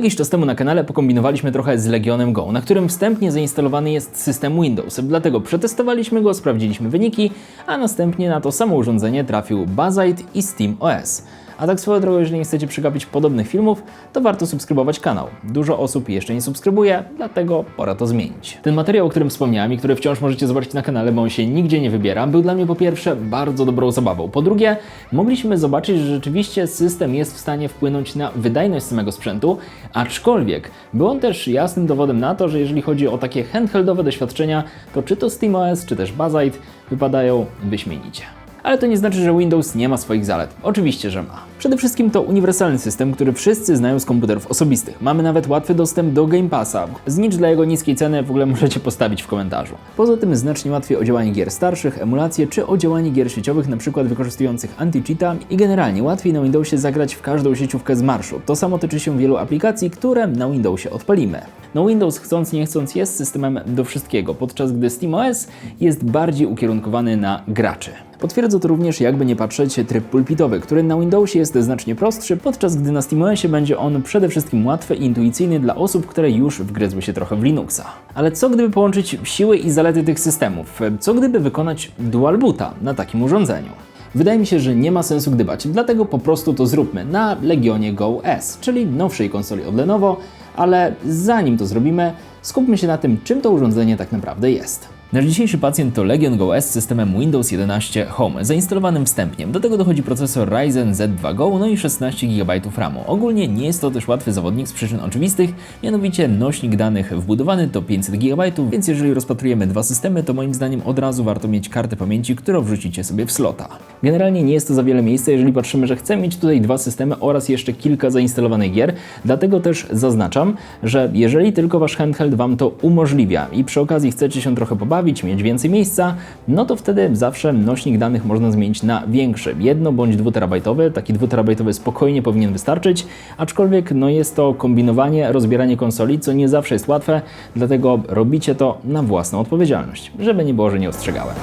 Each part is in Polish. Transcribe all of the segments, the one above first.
Jakiś czas temu na kanale pokombinowaliśmy trochę z Legionem Go, na którym wstępnie zainstalowany jest system Windows. Dlatego przetestowaliśmy go, sprawdziliśmy wyniki, a następnie na to samo urządzenie trafił Bazite i Steam OS. A tak swoją drogą, jeżeli nie chcecie przegapić podobnych filmów, to warto subskrybować kanał. Dużo osób jeszcze nie subskrybuje, dlatego pora to zmienić. Ten materiał, o którym wspomniałem i który wciąż możecie zobaczyć na kanale, bo on się nigdzie nie wybiera, był dla mnie po pierwsze bardzo dobrą zabawą. Po drugie, mogliśmy zobaczyć, że rzeczywiście system jest w stanie wpłynąć na wydajność samego sprzętu, aczkolwiek był on też jasnym dowodem na to, że jeżeli chodzi o takie handheldowe doświadczenia, to czy to SteamOS, czy też Bazite wypadają wyśmienicie. Ale to nie znaczy, że Windows nie ma swoich zalet. Oczywiście, że ma. Przede wszystkim to uniwersalny system, który wszyscy znają z komputerów osobistych. Mamy nawet łatwy dostęp do Game Passa. Znicz dla jego niskiej ceny w ogóle możecie postawić w komentarzu. Poza tym znacznie łatwiej o działanie gier starszych, emulacje czy o działanie gier sieciowych, np. wykorzystujących anti-cheata i generalnie łatwiej na Windowsie zagrać w każdą sieciówkę z marszu. To samo tyczy się wielu aplikacji, które na Windowsie odpalimy. No Windows chcąc nie chcąc jest systemem do wszystkiego, podczas gdy SteamOS jest bardziej ukierunkowany na graczy. Potwierdza to również, jakby nie patrzeć, tryb pulpitowy, który na Windowsie jest znacznie prostszy, podczas gdy na SteamOSie będzie on przede wszystkim łatwy i intuicyjny dla osób, które już wgryzły się trochę w Linuxa. Ale co gdyby połączyć siły i zalety tych systemów? Co gdyby wykonać dual boota na takim urządzeniu? Wydaje mi się, że nie ma sensu gdybać, dlatego po prostu to zróbmy na Legionie Go S, czyli nowszej konsoli od Lenovo, ale zanim to zrobimy, skupmy się na tym, czym to urządzenie tak naprawdę jest. Nasz dzisiejszy pacjent to Legion Go S z systemem Windows 11 Home, zainstalowanym wstępnie. Do tego dochodzi procesor Ryzen Z2 Go, no i 16 GB RAMu. Ogólnie nie jest to też łatwy zawodnik z przyczyn oczywistych, mianowicie nośnik danych wbudowany to 500 GB, więc jeżeli rozpatrujemy dwa systemy, to moim zdaniem od razu warto mieć kartę pamięci, którą wrzucicie sobie w slota. Generalnie nie jest to za wiele miejsca, jeżeli patrzymy, że chcemy mieć tutaj dwa systemy oraz jeszcze kilka zainstalowanych gier, dlatego też zaznaczam, że jeżeli tylko Wasz handheld Wam to umożliwia i przy okazji chcecie się trochę pobawić, mieć więcej miejsca, no to wtedy zawsze nośnik danych można zmienić na większy, jedno bądź dwuterabajtowy. Taki dwuterabajtowy spokojnie powinien wystarczyć, aczkolwiek no jest to kombinowanie, rozbieranie konsoli, co nie zawsze jest łatwe, dlatego robicie to na własną odpowiedzialność, żeby nie było, że nie ostrzegałem.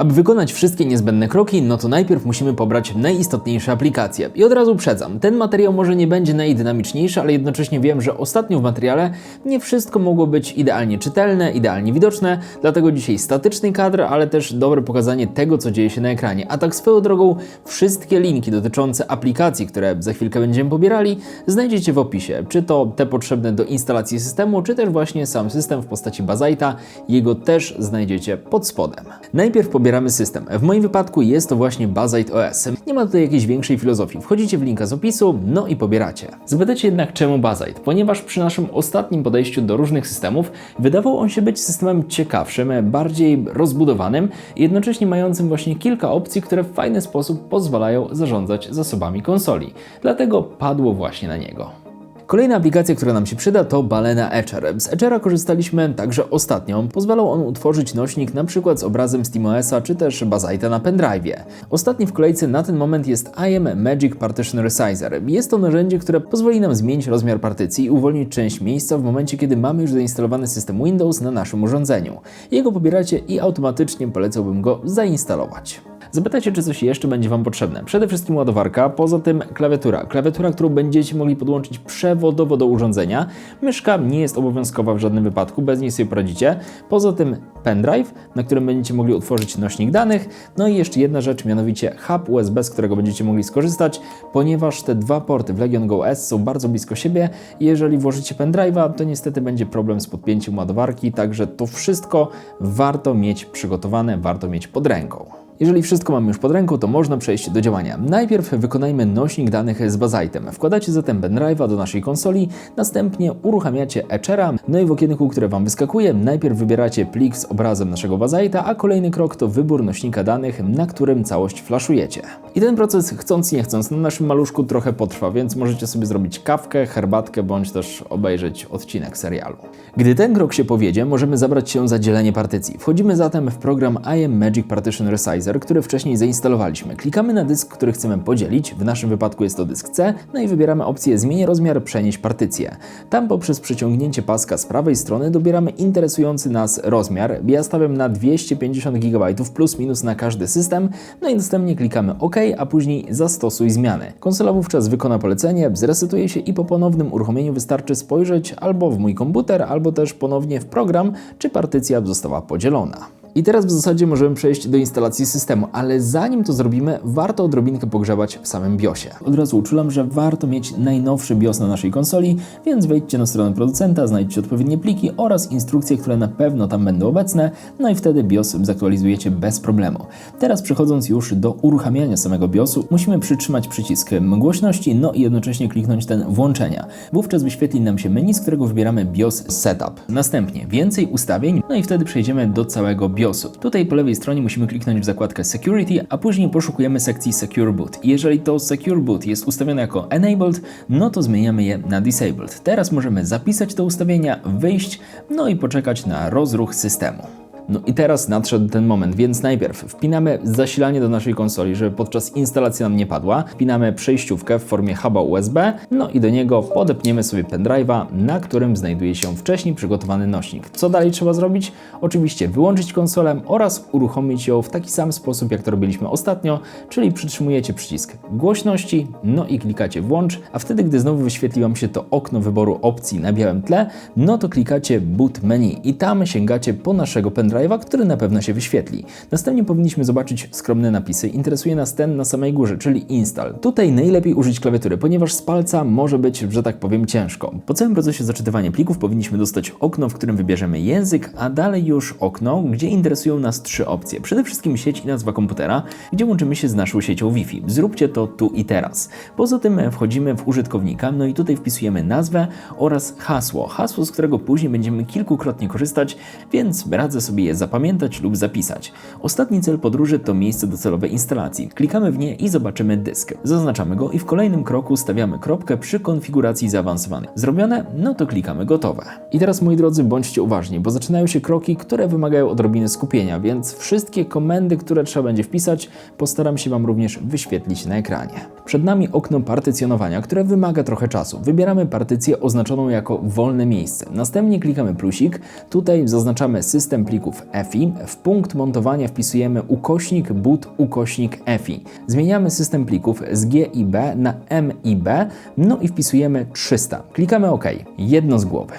Aby wykonać wszystkie niezbędne kroki, no to najpierw musimy pobrać najistotniejsze aplikacje. I od razu przedzam, ten materiał może nie będzie najdynamiczniejszy, ale jednocześnie wiem, że ostatnio w materiale nie wszystko mogło być idealnie czytelne, idealnie widoczne, dlatego dzisiaj statyczny kadr, ale też dobre pokazanie tego, co dzieje się na ekranie. A tak swoją drogą, wszystkie linki dotyczące aplikacji, które za chwilkę będziemy pobierali, znajdziecie w opisie. Czy to te potrzebne do instalacji systemu, czy też właśnie sam system w postaci Bazite'a, jego też znajdziecie pod spodem. Najpierw pobieramy pobieramy system. W moim wypadku jest to właśnie Bazite OS. Nie ma tutaj jakiejś większej filozofii. Wchodzicie w linka z opisu, no i pobieracie. Zapytacie jednak czemu Bazite? Ponieważ przy naszym ostatnim podejściu do różnych systemów wydawał on się być systemem ciekawszym, bardziej rozbudowanym i jednocześnie mającym właśnie kilka opcji, które w fajny sposób pozwalają zarządzać zasobami konsoli. Dlatego padło właśnie na niego. Kolejna aplikacja, która nam się przyda to Balena Etcher. Z Etchera korzystaliśmy także ostatnio. Pozwalał on utworzyć nośnik np. z obrazem SteamOSa czy też Bazite'a na pendrive'ie. Ostatni w kolejce na ten moment jest IM Magic Partition Resizer. Jest to narzędzie, które pozwoli nam zmienić rozmiar partycji i uwolnić część miejsca w momencie, kiedy mamy już zainstalowany system Windows na naszym urządzeniu. Jego pobieracie i automatycznie polecałbym go zainstalować. Zapytacie, czy coś jeszcze będzie Wam potrzebne. Przede wszystkim ładowarka, poza tym klawiatura. Klawiatura, którą będziecie mogli podłączyć przewodowo do urządzenia. Myszka nie jest obowiązkowa w żadnym wypadku, bez niej sobie poradzicie. Poza tym pendrive, na którym będziecie mogli otworzyć nośnik danych. No i jeszcze jedna rzecz, mianowicie hub USB, z którego będziecie mogli skorzystać, ponieważ te dwa porty w Legion Go S są bardzo blisko siebie jeżeli włożycie pendrive'a, to niestety będzie problem z podpięciem ładowarki, także to wszystko warto mieć przygotowane, warto mieć pod ręką. Jeżeli wszystko mamy już pod ręką, to można przejść do działania. Najpierw wykonajmy nośnik danych z Bazite'em. Wkładacie zatem pendrive'a do naszej konsoli, następnie uruchamiacie Etchera, no i w okienku, które Wam wyskakuje, najpierw wybieracie plik z obrazem naszego Bazite'a, a kolejny krok to wybór nośnika danych, na którym całość flaszujecie. I ten proces, chcąc nie chcąc, na naszym maluszku trochę potrwa, więc możecie sobie zrobić kawkę, herbatkę, bądź też obejrzeć odcinek serialu. Gdy ten krok się powiedzie, możemy zabrać się za dzielenie partycji. Wchodzimy zatem w program IM Magic Partition Resizer, komputer, który wcześniej zainstalowaliśmy. Klikamy na dysk, który chcemy podzielić, w naszym wypadku jest to dysk C, no i wybieramy opcję Zmień rozmiar, przenieść partycję. Tam poprzez przeciągnięcie paska z prawej strony dobieramy interesujący nas rozmiar. Ja stawiam na 250 GB plus minus na każdy system, no i następnie klikamy OK, a później zastosuj zmiany. Konsola wówczas wykona polecenie, zresetuje się i po ponownym uruchomieniu wystarczy spojrzeć albo w mój komputer, albo też ponownie w program, czy partycja została podzielona. I teraz w zasadzie możemy przejść do instalacji systemu, ale zanim to zrobimy, warto odrobinkę pogrzebać w samym BIOSie. Od razu uczulam, że warto mieć najnowszy BIOS na naszej konsoli, więc wejdźcie na stronę producenta, znajdźcie odpowiednie pliki oraz instrukcje, które na pewno tam będą obecne, no i wtedy BIOS zaktualizujecie bez problemu. Teraz przechodząc już do uruchamiania samego BIOSu, musimy przytrzymać przycisk głośności, no i jednocześnie kliknąć ten włączenia. Wówczas wyświetli nam się menu, z którego wybieramy BIOS Setup. Następnie więcej ustawień, no i wtedy przejdziemy do całego BIOSu. BIOSu. Tutaj po lewej stronie musimy kliknąć w zakładkę Security, a później poszukujemy sekcji Secure Boot. Jeżeli to Secure Boot jest ustawione jako Enabled, no to zmieniamy je na Disabled. Teraz możemy zapisać te ustawienia, wyjść, no i poczekać na rozruch systemu. No i teraz nadszedł ten moment, więc najpierw wpinamy zasilanie do naszej konsoli, żeby podczas instalacji nam nie padła. Wpinamy przejściówkę w formie huba USB, no i do niego podepniemy sobie pendrive'a, na którym znajduje się wcześniej przygotowany nośnik. Co dalej trzeba zrobić? Oczywiście wyłączyć konsolę oraz uruchomić ją w taki sam sposób, jak to robiliśmy ostatnio, czyli przytrzymujecie przycisk głośności, no i klikacie włącz, a wtedy, gdy znowu wyświetli Wam się to okno wyboru opcji na białym tle, no to klikacie boot menu i tam sięgacie po naszego pendrive'a pendrive'a, który na pewno się wyświetli. Następnie powinniśmy zobaczyć skromne napisy. Interesuje nas ten na samej górze, czyli install. Tutaj najlepiej użyć klawiatury, ponieważ z palca może być, że tak powiem, ciężko. Po całym procesie zaczytywania plików powinniśmy dostać okno, w którym wybierzemy język, a dalej już okno, gdzie interesują nas trzy opcje. Przede wszystkim sieć i nazwa komputera, gdzie łączymy się z naszą siecią Wi-Fi. Zróbcie to tu i teraz. Poza tym wchodzimy w użytkownika, no i tutaj wpisujemy nazwę oraz hasło. Hasło, z którego później będziemy kilkukrotnie korzystać, więc radzę sobie je zapamiętać lub zapisać. Ostatni cel podróży to miejsce docelowe instalacji. Klikamy w nie i zobaczymy dysk. Zaznaczamy go i w kolejnym kroku stawiamy kropkę przy konfiguracji zaawansowanej. Zrobione? No to klikamy gotowe. I teraz moi drodzy bądźcie uważni, bo zaczynają się kroki, które wymagają odrobiny skupienia, więc wszystkie komendy, które trzeba będzie wpisać, postaram się Wam również wyświetlić na ekranie. Przed nami okno partycjonowania, które wymaga trochę czasu. Wybieramy partycję oznaczoną jako wolne miejsce. Następnie klikamy plusik. Tutaj zaznaczamy system EFI. W punkt montowania wpisujemy ukośnik boot ukośnik EFI. Zmieniamy system plików z GIB na MIB, no i wpisujemy 300. Klikamy OK. Jedno z głowy.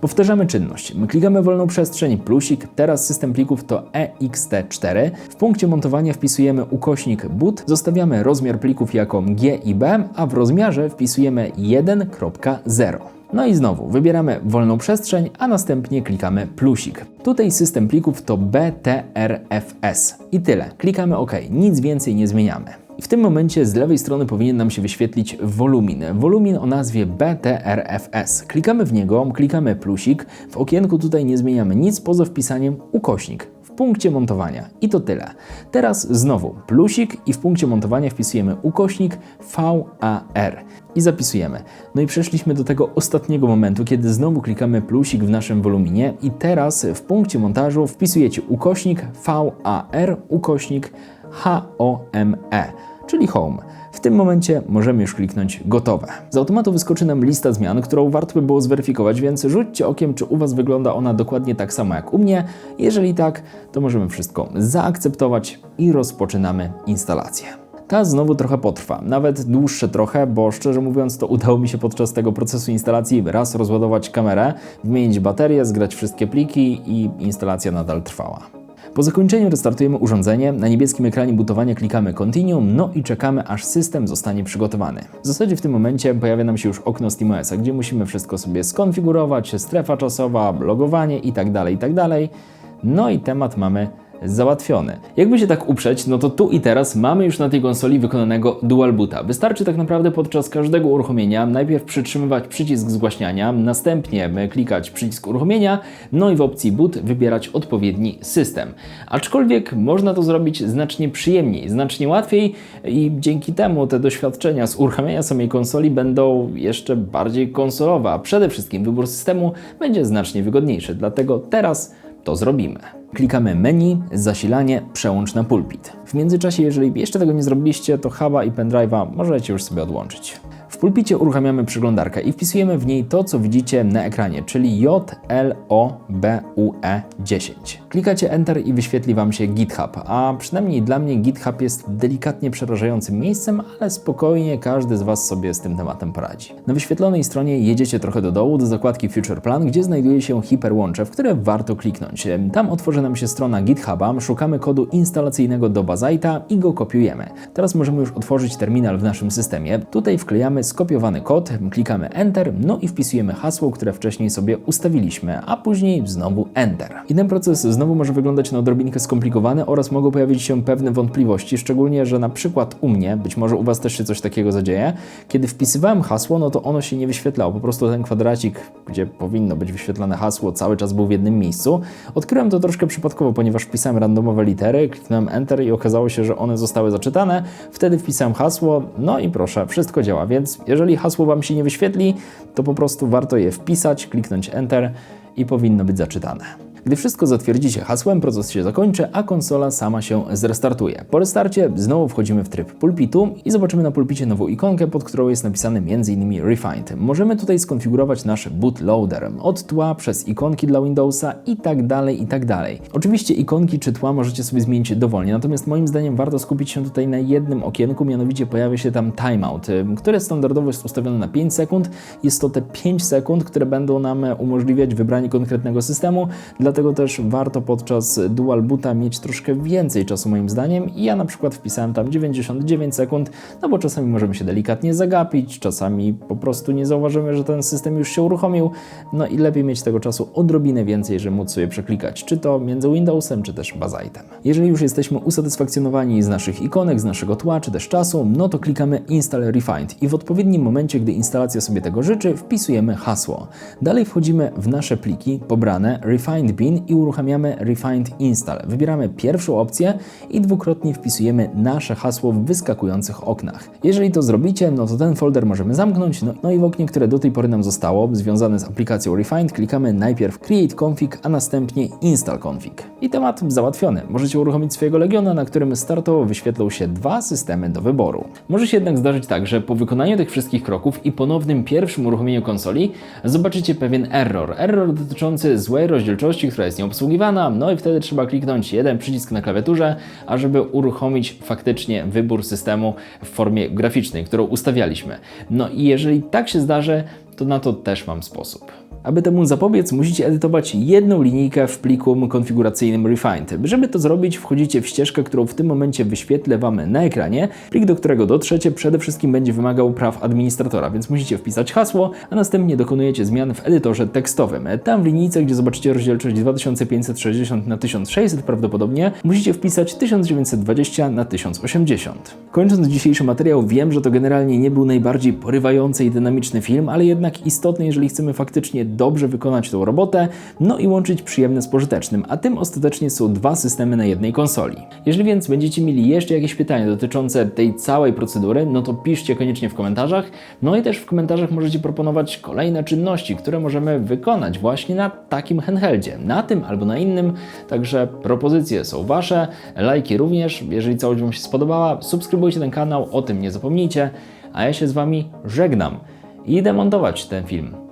Powtarzamy czynność. My klikamy wolną przestrzeń, plusik, teraz system plików to ext4. W punkcie montowania wpisujemy ukośnik boot, zostawiamy rozmiar plików jako GIB, a w rozmiarze wpisujemy 1.0. No i znowu wybieramy wolną przestrzeń, a następnie klikamy plusik. Tutaj system plików to BTRFS. I tyle. Klikamy OK. Nic więcej nie zmieniamy. W tym momencie z lewej strony powinien nam się wyświetlić wolumin. Wolumin o nazwie BTRFS. Klikamy w niego, klikamy plusik. W okienku tutaj nie zmieniamy nic poza wpisaniem ukośnik punkcie montowania. I to tyle. Teraz znowu plusik i w punkcie montowania wpisujemy ukośnik VAR i zapisujemy. No i przeszliśmy do tego ostatniego momentu, kiedy znowu klikamy plusik w naszym woluminie i teraz w punkcie montażu wpisujecie ukośnik VAR ukośnik HOME, czyli Home. W tym momencie możemy już kliknąć gotowe. Z automatu wyskoczy nam lista zmian, którą warto by było zweryfikować, więc rzućcie okiem, czy u Was wygląda ona dokładnie tak samo jak u mnie. Jeżeli tak, to możemy wszystko zaakceptować i rozpoczynamy instalację. Ta znowu trochę potrwa, nawet dłuższe trochę, bo szczerze mówiąc to udało mi się podczas tego procesu instalacji raz rozładować kamerę, wymienić baterię, zgrać wszystkie pliki i instalacja nadal trwała. Po zakończeniu restartujemy urządzenie, na niebieskim ekranie butowania klikamy Continue, no i czekamy aż system zostanie przygotowany. W zasadzie w tym momencie pojawia nam się już okno SteamOS, gdzie musimy wszystko sobie skonfigurować, strefa czasowa, logowanie itd., tak itd. Tak no i temat mamy załatwione. Jakby się tak uprzeć, no to tu i teraz mamy już na tej konsoli wykonanego dual boota. Wystarczy tak naprawdę podczas każdego uruchomienia najpierw przytrzymywać przycisk zgłaśniania, następnie klikać przycisk uruchomienia, no i w opcji boot wybierać odpowiedni system. Aczkolwiek można to zrobić znacznie przyjemniej, znacznie łatwiej i dzięki temu te doświadczenia z uruchamiania samej konsoli będą jeszcze bardziej konsolowe, a przede wszystkim wybór systemu będzie znacznie wygodniejszy. Dlatego teraz to zrobimy. Klikamy menu, zasilanie, przełącz na pulpit. W międzyczasie, jeżeli jeszcze tego nie zrobiliście, to huba i pendrive'a możecie już sobie odłączyć. Pulpicie uruchamiamy przeglądarkę i wpisujemy w niej to, co widzicie na ekranie, czyli JLOBUE10. Klikacie Enter i wyświetli Wam się GitHub, a przynajmniej dla mnie GitHub jest delikatnie przerażającym miejscem, ale spokojnie każdy z Was sobie z tym tematem poradzi. Na wyświetlonej stronie jedziecie trochę do dołu do zakładki Future Plan, gdzie znajduje się hiperłącze, w które warto kliknąć. Tam otworzy nam się strona GitHuba, szukamy kodu instalacyjnego do Bazite'a i go kopiujemy. Teraz możemy już otworzyć terminal w naszym systemie. Tutaj wklejamy skopiowany kod, klikamy Enter, no i wpisujemy hasło, które wcześniej sobie ustawiliśmy, a później znowu Enter. I ten proces znowu może wyglądać na odrobinkę skomplikowany oraz mogą pojawić się pewne wątpliwości, szczególnie, że na przykład u mnie, być może u Was też się coś takiego zadzieje, kiedy wpisywałem hasło, no to ono się nie wyświetlało, po prostu ten kwadracik, gdzie powinno być wyświetlane hasło, cały czas był w jednym miejscu. Odkryłem to troszkę przypadkowo, ponieważ wpisałem randomowe litery, kliknąłem Enter i okazało się, że one zostały zaczytane. Wtedy wpisałem hasło, no i proszę, wszystko działa, więc jeżeli hasło Wam się nie wyświetli, to po prostu warto je wpisać, kliknąć Enter i powinno być zaczytane. Gdy wszystko zatwierdzicie hasłem, proces się zakończy, a konsola sama się zrestartuje. Po restarcie znowu wchodzimy w tryb pulpitu i zobaczymy na pulpicie nową ikonkę, pod którą jest napisane m.in. Refined. Możemy tutaj skonfigurować nasz bootloader, od tła przez ikonki dla Windowsa i tak dalej, i tak dalej. Oczywiście ikonki czy tła możecie sobie zmienić dowolnie, natomiast moim zdaniem warto skupić się tutaj na jednym okienku, mianowicie pojawia się tam timeout, które standardowo jest ustawione na 5 sekund. Jest to te 5 sekund, które będą nam umożliwiać wybranie konkretnego systemu, dlatego też warto podczas dual boota mieć troszkę więcej czasu moim zdaniem i ja na przykład wpisałem tam 99 sekund, no bo czasami możemy się delikatnie zagapić, czasami po prostu nie zauważymy, że ten system już się uruchomił, no i lepiej mieć tego czasu odrobinę więcej, żeby móc sobie przeklikać, czy to między Windowsem, czy też Bazite'em. Jeżeli już jesteśmy usatysfakcjonowani z naszych ikonek, z naszego tła, czy też czasu, no to klikamy Install Refined i w odpowiednim momencie, gdy instalacja sobie tego życzy, wpisujemy hasło. Dalej wchodzimy w nasze pliki pobrane Refined Bin i uruchamiamy Refined Install. Wybieramy pierwszą opcję i dwukrotnie wpisujemy nasze hasło w wyskakujących oknach. Jeżeli to zrobicie, no to ten folder możemy zamknąć, no, no i w oknie, które do tej pory nam zostało, związane z aplikacją Refined, klikamy najpierw Create Config, a następnie Install Config. I temat załatwiony. Możecie uruchomić swojego Legiona, na którym startowo wyświetlą się dwa systemy do wyboru. Może się jednak zdarzyć tak, że po wykonaniu tych wszystkich kroków i ponownym pierwszym uruchomieniu konsoli zobaczycie pewien error. Error dotyczący złej rozdzielczości, która jest nieobsługiwana, no i wtedy trzeba kliknąć jeden przycisk na klawiaturze, ażeby uruchomić faktycznie wybór systemu w formie graficznej, którą ustawialiśmy. No i jeżeli tak się zdarzy, to na to też mam sposób. Aby temu zapobiec, musicie edytować jedną linijkę w pliku konfiguracyjnym Refined. Żeby to zrobić, wchodzicie w ścieżkę, którą w tym momencie wyświetlę Wam na ekranie. Plik, do którego dotrzecie, przede wszystkim będzie wymagał praw administratora, więc musicie wpisać hasło, a następnie dokonujecie zmian w edytorze tekstowym. Tam w linijce, gdzie zobaczycie rozdzielczość 2560 na 1600 prawdopodobnie, musicie wpisać 1920 na 1080. Kończąc dzisiejszy materiał, wiem, że to generalnie nie był najbardziej porywający i dynamiczny film, ale jednak istotny, jeżeli chcemy faktycznie dobrze wykonać tą robotę, no i łączyć przyjemne z pożytecznym, a tym ostatecznie są dwa systemy na jednej konsoli. Jeżeli więc będziecie mieli jeszcze jakieś pytania dotyczące tej całej procedury, no to piszcie koniecznie w komentarzach, no i też w komentarzach możecie proponować kolejne czynności, które możemy wykonać właśnie na takim handheldzie, na tym albo na innym, także propozycje są Wasze, lajki również, jeżeli całość Wam się spodobała, subskrybujcie ten kanał, o tym nie zapomnijcie, a ja się z Wami żegnam i idę montować ten film.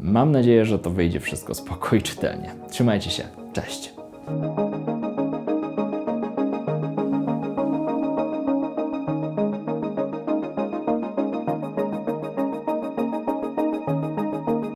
Mam nadzieję, że to wyjdzie wszystko spoko i czytelnie. Trzymajcie się. Cześć.